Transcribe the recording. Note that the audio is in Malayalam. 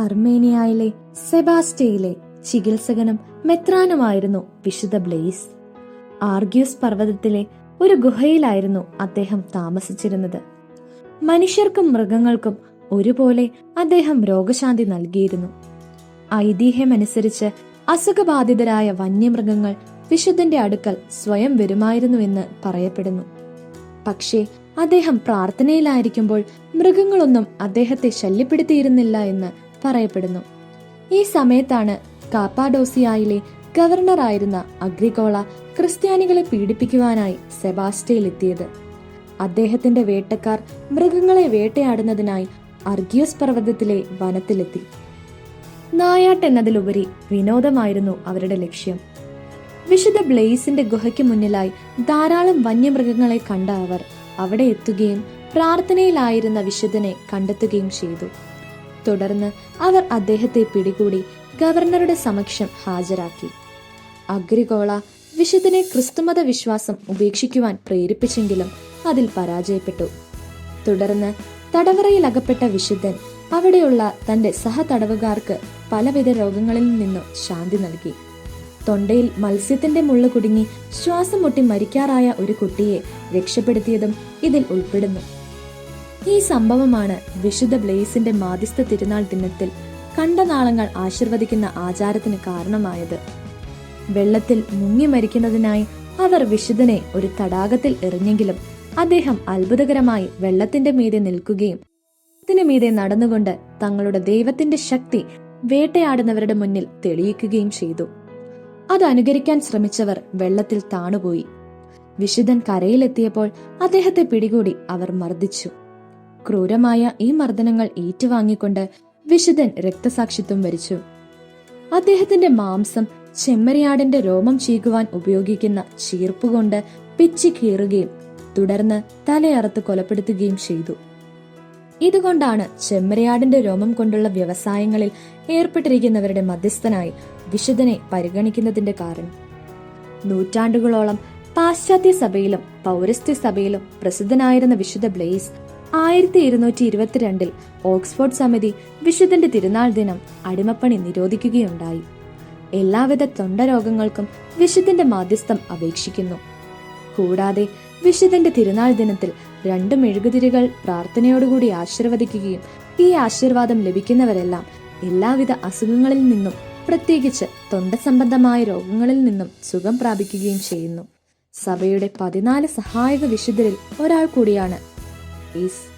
അർമേനിയയിലെ സെബാസ്റ്റയിലെ ചികിത്സകനും മെത്രാനുമായിരുന്നു വിശുദ്ധ ബ്ലെയ്സ് ആർഗ്യൂസ് പർവതത്തിലെ ഒരു ഗുഹയിലായിരുന്നു അദ്ദേഹം താമസിച്ചിരുന്നത്. മനുഷ്യർക്കും മൃഗങ്ങൾക്കും ഒരുപോലെ അദ്ദേഹം രോഗശാന്തി നൽകിയിരുന്നു. ഐതിഹ്യമനുസരിച്ച് അസുഖബാധിതരായ വന്യമൃഗങ്ങൾ വിശുദ്ധന്റെ അടുക്കൽ സ്വയം വരുമായിരുന്നുവെന്ന് പറയപ്പെടുന്നു. പക്ഷേ അദ്ദേഹം പ്രാർത്ഥനയിലായിരിക്കുമ്പോൾ മൃഗങ്ങളൊന്നും അദ്ദേഹത്തെ ശല്യപ്പെടുത്തിയിരുന്നില്ല എന്ന് പറയപ്പെടുന്നു. ഈ സമയത്താണ് കാപ്പാഡോസിയായിലെ ഗവർണറായിരുന്ന അഗ്രികോള ക്രിസ്ത്യാനികളെ പീഡിപ്പിക്കുവാനായി സെബാസ്റ്റയിലെത്തിയത് അദ്ദേഹത്തിന്റെ വേട്ടക്കാർ മൃഗങ്ങളെ വേട്ടയാടുന്നതിനായി അർഗിയോസ് പർവതത്തിലെ വനത്തിലെത്തി. നായാട്ട് എന്നതിലുപരി വിനോദമായിരുന്നു അവരുടെ ലക്ഷ്യം. വിശുദ്ധ ബ്ലേസിന്റെ ഗുഹയ്ക്ക് മുന്നിലായി ധാരാളം വന്യമൃഗങ്ങളെ കണ്ട അവർ അവിടെ എത്തുകയും പ്രാർത്ഥനയിലായിരുന്ന വിശുദ്ധനെ കണ്ടെത്തുകയും ചെയ്തു. തുടർന്ന് അവർ അദ്ദേഹത്തെ പിടികൂടി ഗവർണറുടെ സമക്ഷം ഹാജരാക്കി. അഗ്രികോള വിശുദ്ധനെ ക്രിസ്തുമത വിശ്വാസം ഉപേക്ഷിക്കുവാൻ പ്രേരിപ്പിച്ചെങ്കിലും അതിൽ പരാജയപ്പെട്ടു. തുടർന്ന് തടവറയിൽ അകപ്പെട്ട വിശുദ്ധൻ അവിടെയുള്ള തന്റെ സഹതടവുകാർക്ക് പലവിധ രോഗങ്ങളിൽ നിന്നും ശാന്തി നൽകി. തൊണ്ടയിൽ മത്സ്യത്തിന്റെ മുള്ള കുടുങ്ങി ശ്വാസം മുട്ടി മരിക്കാറായ ഒരു കുട്ടിയെ രക്ഷപ്പെടുത്തിയതും ഇതിൽ ഉൾപ്പെടുന്നു. ഈ സംഭവമാണ് വിശുദ്ധ ബ്ലേസിന്റെ മാധ്യസ്ഥ തിരുനാൾ ദിനത്തിൽ കണ്ടനാളങ്ങൾ ആശീർവദിക്കുന്ന ആചാരത്തിന് കാരണമായത്. വെള്ളത്തിൽ മുങ്ങി മരിക്കുന്നതിനായി അവർ വിശുദ്ധനെ ഒരു തടാകത്തിൽ എറിഞ്ഞെങ്കിലും അദ്ദേഹം അത്ഭുതകരമായി വെള്ളത്തിന്റെ മീതെ നിൽക്കുകയും ത്തിന് മീതെ നടന്നുകൊണ്ട് തങ്ങളുടെ ദൈവത്തിന്റെ ശക്തി വേട്ടയാടുന്നവരുടെ മുന്നിൽ തെളിയിക്കുകയും ചെയ്തു. അത് അനുകരിക്കാൻ ശ്രമിച്ചവർ വെള്ളത്തിൽ താണുപോയി. വിശുദ്ധൻ കരയിലെത്തിയപ്പോൾ അദ്ദേഹത്തെ പിടികൂടി അവർ മർദ്ദിച്ചു. ക്രൂരമായ ഈ മർദ്ദനങ്ങൾ ഏറ്റുവാങ്ങിക്കൊണ്ട് വിശുദ്ധൻ രക്തസാക്ഷിത്വം വരിച്ചു. അദ്ദേഹത്തിന്റെ മാംസം ചെമ്മരിയാടിന്റെ രോമം ചീകുവാൻ ഉപയോഗിക്കുന്ന ചീർപ്പുകൊണ്ട് പിച്ചി കീറുകയും തുടർന്ന് തലയറുത്ത് കൊലപ്പെടുത്തുകയും ചെയ്തു. ഇതുകൊണ്ടാണ് ചെമ്മരിയാടിന്റെ രോമം കൊണ്ടുള്ള വ്യവസായങ്ങളിൽ ഏർപ്പെട്ടിരിക്കുന്നവരുടെ മധ്യസ്ഥനായി വിശുദ്ധനെ പരിഗണിക്കുന്നതിന്റെ കാരണം. നൂറ്റാണ്ടുകളോളം പാശ്ചാത്യ സഭയിലും പൗരസ്ത്യ സഭയിലും പ്രസിദ്ധനായിരുന്ന വിശുദ്ധ ബ്ലെയ്സ് ആയിരത്തി ഇരുന്നൂറ്റി ഇരുപത്തിരണ്ടിൽ ഓക്സ്ഫോർഡ് സമിതി വിശുദ്ധന്റെ തിരുനാൾ ദിനം അടിമപ്പണി നിരോധിക്കുകയുണ്ടായി. എല്ലാവിധ തൊണ്ടരോഗങ്ങൾക്കും വിശുദ്ധന്റെ മാധ്യസ്ഥം അപേക്ഷിക്കുന്നു. കൂടാതെ വിശുദ്ധന്റെ തിരുനാൾ ദിനത്തിൽ രണ്ട് മെഴുകുതിരികൾ പ്രാർത്ഥനയോടുകൂടി ആശീർവദിക്കുകയും ഈ ആശീർവാദം ലഭിക്കുന്നവരെല്ലാം എല്ലാവിധ അസുഖങ്ങളിൽ നിന്നും പ്രത്യേകിച്ച് തൊണ്ട സംബന്ധമായ രോഗങ്ങളിൽ നിന്നും സുഖം പ്രാപിക്കുകയും ചെയ്യുന്നു. സഭയുടെ പതിനാല് സഹായക വിശുദ്ധരിൽ ഒരാൾ കൂടിയാണ് peace.